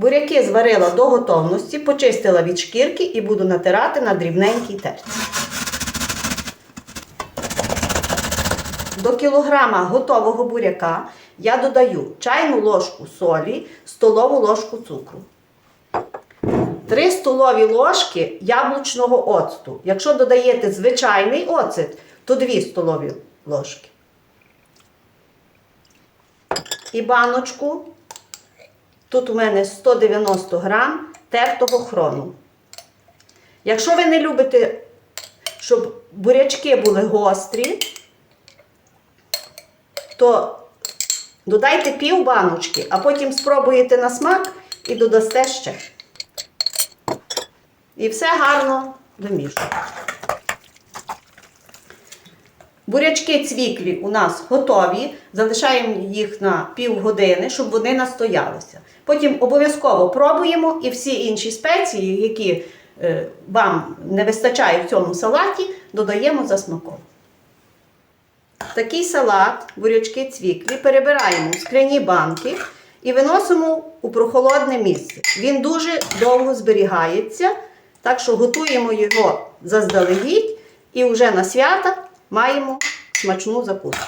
Буряки зварила до готовності, почистила від шкірки і буду натирати на дрібненькій терці. До кілограма готового буряка я додаю чайну ложку солі, столову ложку цукру. 3 столові ложки яблучного оцту. Якщо додаєте звичайний оцет, то 2 столові ложки. І баночку. Тут у мене 190 грам тертого хрону. Якщо ви не любите, щоб бурячки були гострі, то додайте пів баночки, а потім спробуєте на смак і додасте ще. І все гарно домішуємо. Бурячки цвіклі у нас готові. Залишаємо їх на півгодини, щоб вони настоялися. Потім обов'язково пробуємо і всі інші спеції, які е, вам не вистачає в цьому салаті, додаємо за смаком. Такий салат, бурячки цвіклі, перебираємо в скляні банки і виносимо у прохолодне місце. Він дуже довго зберігається, так що готуємо його заздалегідь і вже на свята маємо смачну закуску.